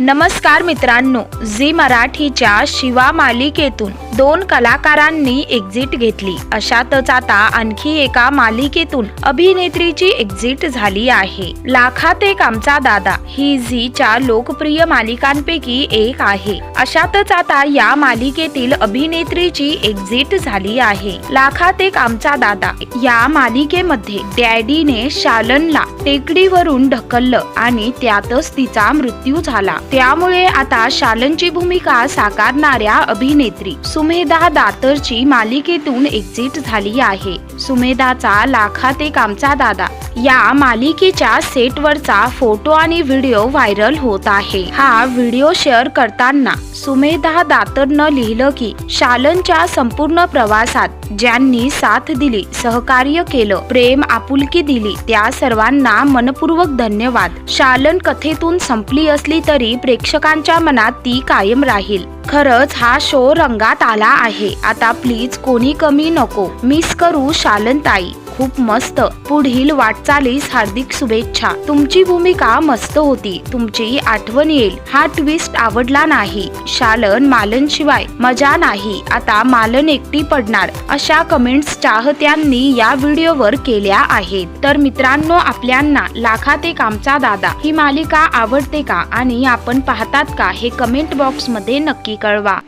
नमस्कार मित्रांनो झी मराठीच्या शिवा मालिकेतून दोन कलाकारांनी एक्झिट घेतली. अशातच आता आणखी एका मालिकेतून अभिनेत्रीची एक्झिट झाली आहे. लाखात एक आमचा दादा ही झीच्या लोकप्रिय मालिकांपैकी एक आहे. अशातच आता या मालिकेतील अभिनेत्रीची एक्झिट झाली आहे. लाखात एक आमचा दादा या मालिकेमध्ये डॅडीने शालनला टेकडीवरून ढकललं आणि त्यातच तिचा मृत्यू झाला. त्यामुळे आता शालनची भूमिका साकारणाऱ्या अभिनेत्री सुमेधा दातरची मालिकेतून एक्झिट झाली आहे. सुमेधाचा लाखात एक आमचा दादा या मालिकेच्या सेटवरचा फोटो आणि व्हिडिओ व्हायरल होत आहे. हा व्हिडिओ शेअर करताना सुमेधा दातरनं लिहिलं की शालनच्या संपूर्ण प्रवासात ज्यांनी साथ दिली सहकार्य केलं प्रेम आपुलकी दिली त्या सर्वांना मनपूर्वक धन्यवाद. शालन कथेतून संपली असली तरी प्रेक्षकांच्या मनात ती कायम राहील. खरंच हा शो रंगात आला आहे. आता प्लीज कोणी कमी नको. मिस करू शालन ताई खूप मस्त. पुढील वाटचालीस हार्दिक शुभेच्छा. तुमची भूमिका मस्त होती. तुमची आठवण येईल. हा ट्विस्ट आवडला नाही. शालन मालन शिवाय मजा नाही. आता मालन एकटी पडणार. अशा कमेंट्स चाहत्यांनी या व्हिडिओवर केल्या आहेत. तर मित्रांनो आपल्यांना लाखा ते कामचा दादा. ही मालिका आवडते का? आणि आपण पाहतात का? हे कमेंट बॉक्समध्ये नक्की कळवा.